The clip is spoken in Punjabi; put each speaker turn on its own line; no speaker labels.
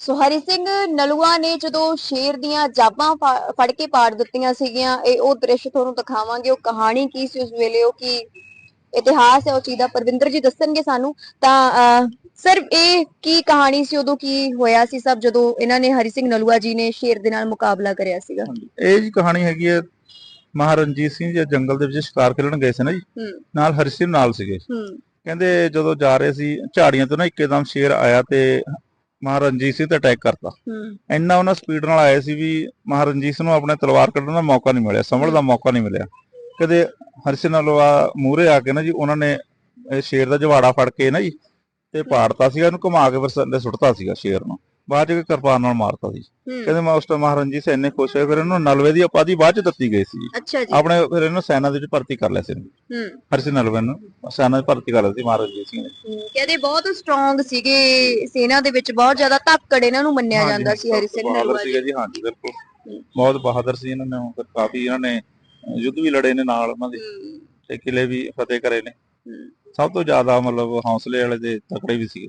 ਸੋ ਹਰੀ ਸਿੰਘ ਨਲੂਆ ਨੇ ਜਦੋਂ ਸ਼ੇਰ ਦੀਆਂ ਜਾਬਾਂ ਫੜ ਕੇ ਪਾੜ ਦਿੱਤੀਆਂ ਸੀਗੀਆਂ ਇਹ ਉਹ ਦ੍ਰਿਸ਼ ਤੁਹਾਨੂੰ ਦਿਖਾਵਾਂਗੇ ਉਹ ਕਹਾਣੀ ਕੀ ਸੀ ਉਸ ਵੇਲੇ ਉਹ ਕੀ ਇਤਿਹਾਸ ਹੈ ਉਹ ਚੀਜ਼ ਦਾ ਪਰਵਿੰਦਰ ਜੀ ਦੱਸਣਗੇ ਸਾਨੂੰ। ਤਾਂ ਸਰ ਇਹ ਕੀ ਕਹਾਣੀ ਸੀ ਉਦੋਂ ਕੀ ਹੋਇਆ ਸੀ ਸਭ ਜਦੋਂ ਇਹਨਾਂ ਨੇ ਹਰੀ ਸਿੰਘ ਨਲੂਆ ਜੀ ਨੇ ਸ਼ੇਰ ਦੇ ਨਾਲ ਮੁਕਾਬਲਾ ਕਰਿਆ ਸੀਗਾ?
ਇਹ ਜੀ ਕਹਾਣੀ ਹੈਗੀ ਹੈ ਮਹਾਰਣਜੀਤ ਸਿੰਘ ਜੀ ਜੰਗਲ ਦੇ ਵਿੱਚ ਸ਼ਿਕਾਰ ਖੇਲਣ ਗਏ ਸੀ ਨਾ ਜੀ। ਨਾਲ ਹਰੀ ਸਿੰਘ ਨਾਲ ਸੀਗੇ। ਕਹਿੰਦੇ ਜਦੋਂ ਜਾ ਰਹੇ ਸੀ ਝਾੜੀਆਂ ਤੋਂ ਨਾ ਇੱਕਦਮ ਸ਼ੇਰ ਆਇਆ ਤੇ ਮਹਾਰਣਜੀਤ ਸਿੰਘ ਤੇ ਅਟੈਕ ਕਰਤਾ। ਇੰਨਾ ਉਹਨਾਂ ਸਪੀਡ ਨਾਲ ਆਏ ਸੀ ਵੀ ਮਹਾਰਣਜੀਤ ਸਿੰਘ ਨੂੰ ਆਪਣੇ ਤਲਵਾਰ ਕੱਢਣ ਦਾ ਮੌਕਾ ਨਹੀਂ ਮਿਲਿਆ ਸੰਭਲ ਦਾ ਮੌਕਾ ਨਹੀਂ ਮਿਲਿਆ। ਕਦੇ ਹਰੀ ਸਿੰਘ ਨਲੂਆ ਮੂਹਰੇ ਆ ਕੇ ਨਾ ਜੀ ਉਹਨਾਂ ਨੇ ਸ਼ੇਰ ਦਾ ਜਵਾੜਾ ਫੜ ਕੇ ਨਾ ਜੀ ਤੇ ਪਾੜਤਾ ਸੀਗਾ ਇਹਨੂੰ ਘੁਮਾ ਕੇ ਫਿਰ ਸੁੱਟਤਾ ਸੀਗਾ ਸ਼ੇਰ ਨੂੰ। ਬਾਅਦ ਚ ਕਿਰਪਾਨ ਨਾਲ ਮਾਰਤਾ ਸੀ। ਕਹਿੰਦੇ ਮੈਂ ਉਸ ਟਾਈਮ ਮਹਾਰਣਜੀਤ ਸਿੰਘ ਇੰਨੇ ਖੁਸ਼ ਹੋਏ ਫਿਰ ਇਹਨੂੰ ਨਲਵੇ ਦੀ ਉਪਾਧੀ ਬਾਅਦ ਚ ਦਿੱਤੀ ਗਈ ਸੀ।
ਅੱਛਾ ਜੀ।
ਆਪਣੇ ਫਿਰ ਇਹਨੂੰ ਸੈਨਾ ਦੇ ਵਿੱਚ ਭਰਤੀ ਕਰ ਲਿਆ ਸੀ।
ਹੂੰ।
ਹਰਸਿ ਨਲਵੇ ਨੂੰ ਸੈਨਾ ਵਿੱਚ ਭਰਤੀ ਕਰ ਲਿਆ ਸੀ ਮਹਾਰਾਜਾ ਸਿੰਘ ਨੇ।
ਕਹਿੰਦੇ ਬਹੁਤ ਸਟਰੋਂਗ ਸੀਗੇ ਸੈਨਾ ਦੇ ਵਿੱਚ ਬਹੁਤ ਜ਼ਿਆਦਾ ਧਾਕੜ ਇਹਨਾਂ ਨੂੰ ਮੰਨਿਆ ਜਾਂਦਾ ਸੀ ਹਰੀ ਸਿੰਘ
ਬਹਾਦਰ
ਨਲੂਆ ਜੀ
ਸੀਗਾ ਜੀ ਹਾਂਜੀ ਬਿਲਕੁਲ। ਬਹੁਤ ਬਹਾਦਰ ਸੀ ਇਹਨਾਂ ਨੇ ਕਾਫੀ ਇਹਨਾਂ ਨੇ ਯੁੱਧ ਵੀ ਲੜੇ ਨੇ ਨਾਲ ਉਹਨਾਂ ਦੇ। ਤੇ ਕਿਲੇ ਵੀ ਫਤਿਹ ਕਰੇ ਨੇ। ਸਭ ਤੋਂ ਜ਼ਿਆਦਾ ਮਤਲਬ ਹੌਸਲੇ ਵਾਲੇ ਦੇ ਤਕੜੇ ਵੀ ਸੀਗੇ।